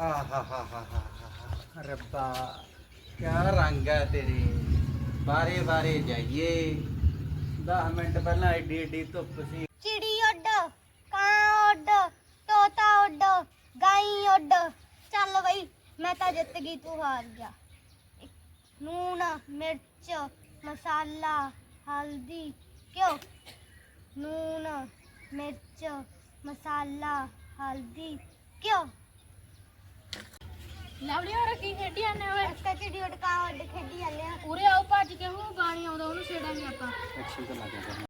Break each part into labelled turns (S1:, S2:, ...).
S1: ਆਹਾ ਰੱਬਾ, ਕਿਆ ਰੰਗ ਹੈ ਤੇਰੇ? ਬਾਰੇ ਬਾਰੇ ਜਾਈਏ। 10 ਮਿੰਟ ਪਹਿਲਾਂ ਐਡੀ ਐਡੀ ਧੁੱਪ ਸੀ।
S2: ਚਿੜੀ ਉੱਡ ਕਾਂ ਉੱਡ, ਤੋਤਾ ਉੱਡ, ਗਾਈ ਉੱਡ। ਚੱਲ ਬਈ, ਮੈਂ ਤਾਂ ਜਿੱਤ ਗਈ, ਤੂੰ ਹਾਰ ਗਿਆ ਨੂਣ ਮਿਰਚ, ਮਸਾਲਾ, ਹਲਦੀ ਕਿਉਂ ਨੂਣ ਮਿਰਚ, ਮਸਾਲਾ, ਹਲਦੀ ਕਿਉਂ
S3: ਲਵਲੀ ਹੋਰ ਕੀ ਖੇਡੀ ਜਾਂਦੇ ਓਏ?
S2: ਅਸਕਾ ਚਿੜੀ ਉੱਡ ਕਾਂ ਉੱਡ ਖੇਡੀ ਜਾਂਦੇ ਆ।
S3: ਉਰੇ ਆਓ ਭੱਜ ਕੇ ਹੁਣ ਗਾਣੀ ਆਉਂਦਾ ਉਹਨੂੰ ਛੇੜਾਂਗੇ ਆਪਾਂ।
S1: ਐਕਸ਼ਨ ਤੇ ਲੱਗ ਗਿਆ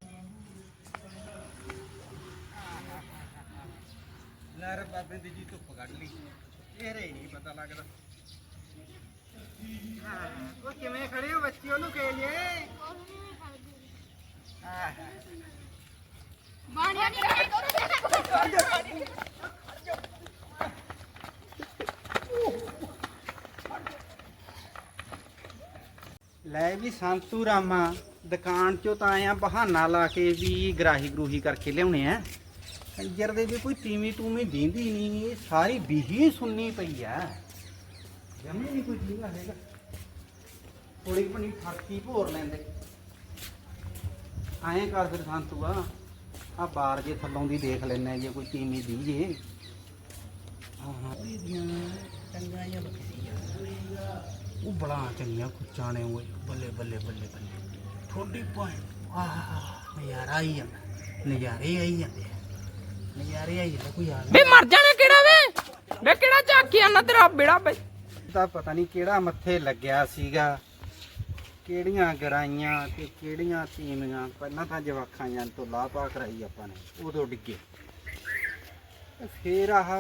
S1: ਲਹਿਰ ਬਾਬੇ ਦੀ ਜੀ ਧੁੱਪ ਕੱਢ ਲਈ। ਇਹ ਰੇ ਨਹੀਂ ਪਤਾ ਲੱਗਦਾ। ਹਾਂ ਉਹ ਕਿਵੇਂ ਖੜੇ ਹੋ ਬੱਚੀ ਉਹਨੂੰ ਕੇ लिए
S3: ਬਾਣੀਆਂ
S1: ਲੈ ਵੀ ਸੰਤੂ ਰਾਮਾ, ਦੁਕਾਨ ਚੋਂ ਤਾਂ ਆਇਆ ਬਹਾਨਾ ਲਾ ਕੇ ਵੀ ਗਰਾਹੀ ਗਰੂਹੀ ਕਰਕੇ ਲਿਆਉਣੇ ਆ। ਕੰਜਰ ਦੇ ਵੀ ਕੋਈ ਤੀਵੀਂ ਤੂਵੀਂ ਦੀਂਦੀ ਨਹੀਂ ਇਹ ਸਾਰੀ ਬੀਹੀ ਸੁਣਨੀ ਪਈ ਆ। ਜਮੇ ਨਹੀਂ ਕੋਈ ਦੀਂਦਾ ਹੈਗਾ ਥੋੜੀ ਬਣੀ ਫਰਕੀ ਭੋਰ ਲੈਂਦੇ। ਆਏ ਕਰ ਫਿਰ ਸੰਤੂ ਆ ਆ ਬਾਰ ਜੇ ਥੱਲੋਂ ਦੀ ਦੇਖ ਲੈਣਾ ਜੇ ਕੋਈ ਤੀਵੀਂ ਦੀ ਜੇ। ਹਾਂ ਇਹਦੀਆਂ ਟੰਗਾਂ ਜਾਂ ਬਖਰੀਆਂ ਉਹ ਬੜਾ ਚੰਗੀਆਂ ਕੁੱਚਾਂ ਨੇ ਓਏ ਬੱਲੇ ਬੱਲੇ ਬੱਲੇ ਬੱਲੇ। ਥੋੜੀ ਪੁਆਇੰਟ ਆਹ ਨਜ਼ਾਰਾ ਆਈ ਜਾਂਦਾ ਨਜ਼ਾਰੇ ਆਈ ਜਾਂਦੇ ਆ। ਨਜ਼ਾਰੇ ਆਈ ਜਾਂਦਾ ਕੋਈ ਆ
S4: ਵੇ ਮਰ ਜਾਣਾ ਕਿਹੜਾ ਵੇ? ਵੇ ਕਿਹੜਾ ਝਾਕੀਆਂ ਨਾ ਤੇਰਾ ਬੇੜਾ ਬਈ
S1: ਤਾਂ ਪਤਾ ਨਹੀਂ ਕਿਹੜਾ ਮੱਥੇ ਲੱਗਿਆ ਸੀਗਾ ਕਿਹੜੀਆਂ ਗਰਾਈਆਂ ਤੇ ਕਿਹੜੀਆਂ ਤੀਮੀਆਂ ਪਹਿਲਾਂ ਤਾਂ ਜਵਾਖਾਂ ਜਾਂ ਤੋਂ ਲਾਪਾ ਕਰਾਈ ਆਪਾਂ ਨੇ ਉਦੋਂ ਡਿੱਗੇ। ਤੇ ਫੇਰ ਆਹ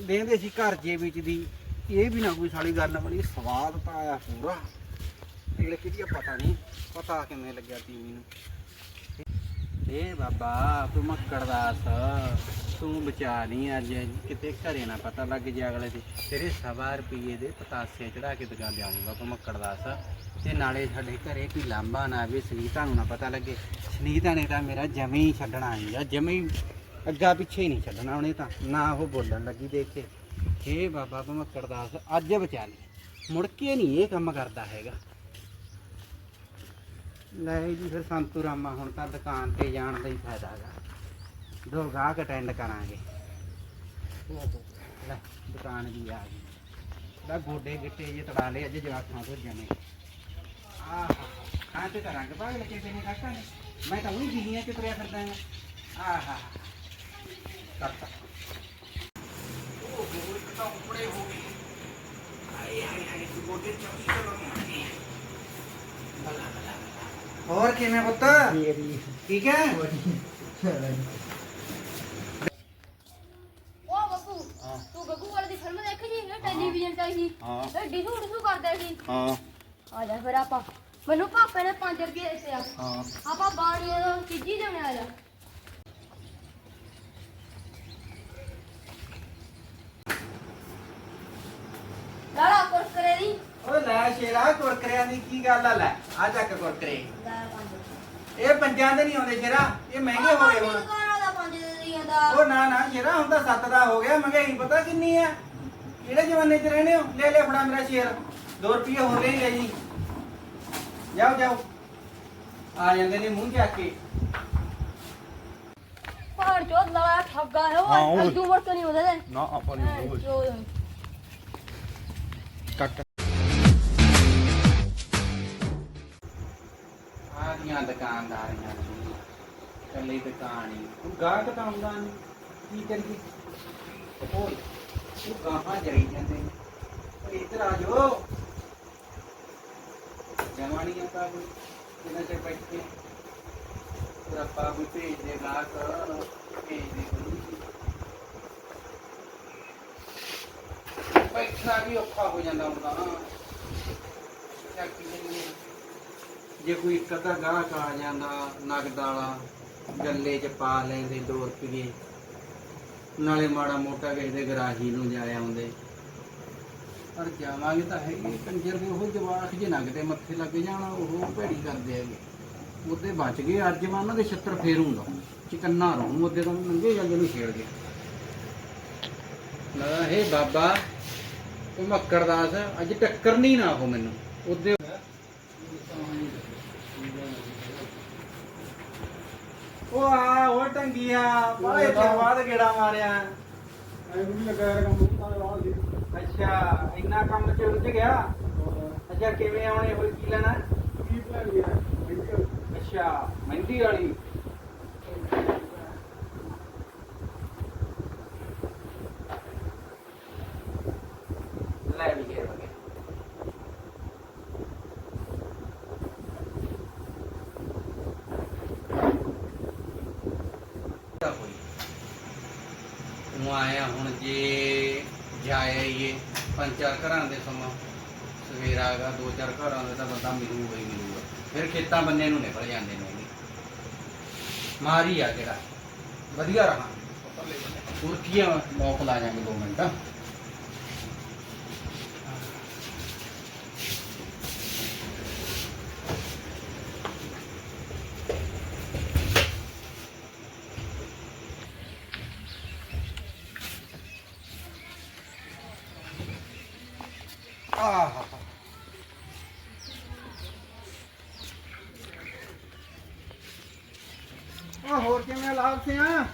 S1: ਦੇਂਦੇ ਸੀ ਘਰ ਜੇ ਵਿੱਚ ਦੀ ਇਹ ਵੀ ਨਾ ਕੋਈ ਸਾਲੀ ਗੱਲ ਬਣੀ, ਸਵਾਦ ਤਾਂ ਆਇਆ ਪੂਰਾ। ਇਹ ਕਿਹਦੀ ਆ ਪਤਾ ਨਹੀਂ, ਪਤਾ ਕਿਵੇਂ ਲੱਗਿਆ ਤੀਵੀ ਨੂੰ। ਏ ਬਾਬਾ, ਤੂੰ ਮੱਕੜਦਾਸ ਤੂੰ ਬਚਾ ਨਹੀਂ ਅੱਜ, ਕਿਤੇ ਘਰੇ ਨਾ ਪਤਾ ਲੱਗ ਜਾ ਅਗਲੇ ਦੇ। ਤੇਰੇ ਸਵਾ ਰੁਪਏ ਦੇ ਪਤਾਸੇ ਚੜਾ ਕੇ ਦੁਕਾਨ ਲਿਆਉਂਗਾ ਤੂੰ ਮੱਕੜਦਾਸ ਤੇ ਨਾਲੇ ਸਾਡੇ ਘਰੇ ਕੋਈ ਲਾਂਬਾ ਨਾ ਆਵੇ ਸੁਨੀਤਾ ਨੂੰ ਨਾ ਪਤਾ ਲੱਗੇ। ਸੁਨੀਤਾ ਨੇ ਤਾਂ ਮੇਰਾ ਜਮੇ ਹੀ ਛੱਡਣਾ ਨਹੀਂ ਜਮੇ ਅੱਗਾ ਪਿੱਛੇ ਨਹੀਂ ਛੱਡਣਾ ਉਹਨੇ ਤਾਂ, ਨਾ ਉਹ ਬੋਲਣ ਲੱਗੀ ਦੇਖ ਕੇ। ਹੇ ਬਾਬਾ ਭਮੱਕੜਦਾਸ ਅੱਜ ਬਚਾ ਲਈ ਮੁੜ ਕੇ ਨਹੀਂ ਇਹ ਕੰਮ ਕਰਦਾ ਹੈਗਾ। ਲੈ ਜੀ ਫਿਰ ਸੰਤੂ ਰਾਮਾ ਹੁਣ ਤਾਂ ਦੁਕਾਨ ਤੇ ਜਾਣ ਦਾ ਹੀ ਫਾਇਦਾ ਹੈਗਾ। ਦੋ ਗਾਹਕ ਅਟੈਂਡ ਕਰਾਂਗੇ। ਲੈ, ਦੁਕਾਨ ਵੀ ਆ ਗਈ। ਲੈ ਗੋਡੇ ਗਿੱਟੇ ਜੇ ਤੜਾ ਲਏ, ਅੱਜ ਜਵਾਕਾਂ ਤੋਂ ਜਮੇ। ਆਹ ਕਾਂ ਤੇ ਕਰਾਂਗੇ ਬਾਗ ਲੱਗੇ ਤੇ ਨਹੀਂ ਕਾਕਾ ਨੇ। ਮੈਂ ਤਾਂ ਉਹੀ ਜਿਹੀਆਂ ਚ ਤੁਰਿਆ ਫਿਰਦਾ ਹਾਂ। ਆਹਾ। ਕਰਤਾ। ਤਾਂ ਉੱਪਰੇ ਹੋ ਗਈ ਆਏ ਹਾਏ ਹਾਏ ਗੋਡੇ ਚੌਕੀ ਤੋਂ ਮਾਰੀ ਬਲਾ ਬਲਾ ਹੋਰ ਕਿਵੇਂ ਪੁੱਤ? ਠੀਕ ਹੈ?
S3: ਉਹ ਬੱਬੂ
S1: ਹਾਂ।
S3: ਤੂੰ ਗੱਗੂ ਵਾਲੇ ਦੀ ਫਿਲਮ ਦੇਖੀ ਜੀ ਇਹ ਟੈਲੀਵਿਜ਼ਨ ਤੇ ਸੀ?
S1: ਹਾਂ।
S3: ਇਹ ਡਿਸੂ ਡਿਸੂ ਕਰਦਾ ਸੀ?
S1: ਹਾਂ।
S3: ਆ ਜਾ ਫਿਰ ਆਪਾਂ। ਮੈਨੂੰ ਪਾਪੇ ਨੇ 5 ਰੁਪਏ ਦਿੱਤੇ ਆ।
S1: ਹਾਂ।
S3: ਆਪਾਂ ਬਾਣੀਆਂ ਤੋਂ ਚੀਜ਼ੀ ਦੇਣੇ ਆ ਜਾ ਲਾਲਾ ਕੁਰਕਰੇ ਦੀ
S1: ਓਏ ਲੈ ਸ਼ੇਰਾ ਕੁਰਕਰਿਆਂ ਦੀ ਕੀ ਗੱਲ ਆ? ਲੈ ਆ ਚੱਕ ਕੁਰਕਰੇ ਇਹ ਪੰਜਾਂ ਦੇ ਨਹੀਂ ਆਉਂਦੇ ਸ਼ੇਰਾ ਇਹ ਮਹਿੰਗੇ ਹੋ ਗਏ ਹੁਣ। ਉਹ ਨਾ ਨਾ ਸ਼ੇਰਾ ਹੁਣ ਤਾਂ ਸੱਤ ਦਾ ਹੋ ਗਿਆ ਮਹਿੰਗਾਈ ਪਤਾ ਕਿੰਨੀ ਆ? ਕਿਹੜੇ ਜ਼ਮਾਨੇ 'ਚ ਰਹਿੰਦੇ ਹੋ? ਲੈ ਲੈ ਫੜਾ ਮੇਰਾ ਸ਼ੇਰ। 2 ਰੁਪਏ ਹੋਰ ਲੈ ਲੈ ਜੀ। ਜਾਓ ਜਾਓ। ਆ ਜਾਂਦੇ ਨੇ ਮੂੰਹ ਚੱਕ ਕੇ।
S3: ਪਹਾੜ ਚੋਂ ਲਾਲਾ ਠੱਗਾ ਹੈ
S1: ਹਾਂ,
S3: ਉਹ ਅੱਡੂ ਵਰਤ ਨਹੀਂ ਉਹਦੇ ਤੇ
S1: ਨਾ ਆਪਾਂ
S3: ਚੋ
S1: ਕੱਟ। ਆ ਦੁਕਾਨਦਾਰੀਆਂ ਨੇ ਕੱਲੀ ਦੁਕਾਨ ਹੀ। ਗਾਹਕ ਤਾਂ ਆਉਂਦਾ ਨਹੀਂ ਕੀ ਕਰੀਏ? ਹੋਰ, ਉਹ ਗਾਹਾਂ ਜਾਈ ਜਾਂਦੇ। ਓਏ ਇੱਧਰ ਆ ਜਾਓ। ਜਮਾਨੀਆਂ ਤਾਂ ਕੋਈ, ਕਿੰਨਾ ਚਿਰ ਬੈਠੇ ਫਿਰ ਆਪਾਂ ਵੀ ਭੇਜ ਦੇ ਗਾਹਕ, ਭੇਜ ਦੇ ਬੈਠਣਾ ਵੀ ਔਖਾ ਹੋ ਜਾਂਦਾ ਹੁੰਦਾ ਚੱਕੀ ਜਾਂਦੀ ਹੈ। ਜੇ ਕੋਈ ਇੱਕ ਅੱਧਾ ਗਾਹਕ ਆ ਜਾਂਦਾ ਨਗਦ ਵਾਲਾ ਗੱਲੇ 'ਚ ਪਾ ਲੈਂਦੇ 2 ਰੁਪਏ ਨਾਲੇ ਮਾੜਾ ਮੋਟਾ ਕਿਸੇ ਦੇ ਗਰਾਹੀ ਨੂੰ ਜਾ ਆਉਂਦੇ। ਪਰ ਜਾਵਾਂਗੇ ਤਾਂ ਹੈਗੇ, ਕੰਜਰ ਦੇ ਉਹ ਜਵਾਕ ਜੇ ਨਗਦੇ ਮੱਥੇ ਲੱਗ ਜਾਣਾ, ਉਹ ਭੈੜੀ ਕਰਦੇ ਹੈਗੇ। ਉਹਦੇ ਬਚ ਗਏ ਅੱਜ, ਮੈਂ ਉਹਨਾਂ ਦੇ ਛੱਤਰ ਫੇਰੂੰਗਾ ਚਿਕੰਨਾ ਰਹੂੰ ਉਹਦੇ ਤਾਂ ਨੰਗੇ ਜਾਂਦੇ ਨੂੰ ਛੇੜ ਗਿਆ ਮੈਂ ਹੇ ਬਾਬਾ ਤੂੰ ਮੱਕੜਦਾਸ, ਅੱਜ ਟੱਕਰ ਨਹੀਂ ਨਾ ਉਹ ਮੈਨੂੰ। ਉਹਦੇ ਉਹ ਆ ਉਹ ਟੰਗੀਆਂ ਬਾਹਲੇ ਚਿਰ ਬਾਅਦ ਗੇੜਾ ਮਾਰਿਆ। ਅੱਛਾ ਇੰਨਾ ਕੰਮ ਚ ਉਲਝ ਗਿਆ? ਅੱਛਾ ਕਿਵੇਂ ਆਉਣੇ ਹੋਈ ਕੀ ਲੈਣਾ? ਅੱਛਾ ਮਹਿੰਦੀ ਵਾਲੀ ਲੈ ਵੀ ਗਏ ਵਗੇ ਉਹ ਆਇਆ ਹੁਣ ਜੇ ਜਾਇਏ ਪੰਜ ਚਾਰ ਘਰਾਂ ਦੇ ਸਮਾਂ। ਸਵੇਰਾ ਹੈਗਾ ਦੋ ਚਾਰ ਘਰਾਂ ਦੇ ਤਾਂ ਬੰਦਾ ਮਿਲੂਗਾ ਹੀ ਮਿਲੂਗਾ। ਫਿਰ ਖੇਤਾਂ ਬੰਨੇ ਨੂੰ ਨਿਕਲ ਜਾਂਦੇ ਨੇ ਮਾਰੀ ਆ ਜਿਹੜਾ। ਵਧੀਆ ਰਹਾ ਤੁਰਕੀਆਂ ਮੌਕ ਲਾ ਜਾਾਂਗੇ ਦੋ ਮਿੰਟ। ਆਹ ਆ ਹੋਰ ਕਿਵੇਂ ਲਾਭ ਸਿਆ?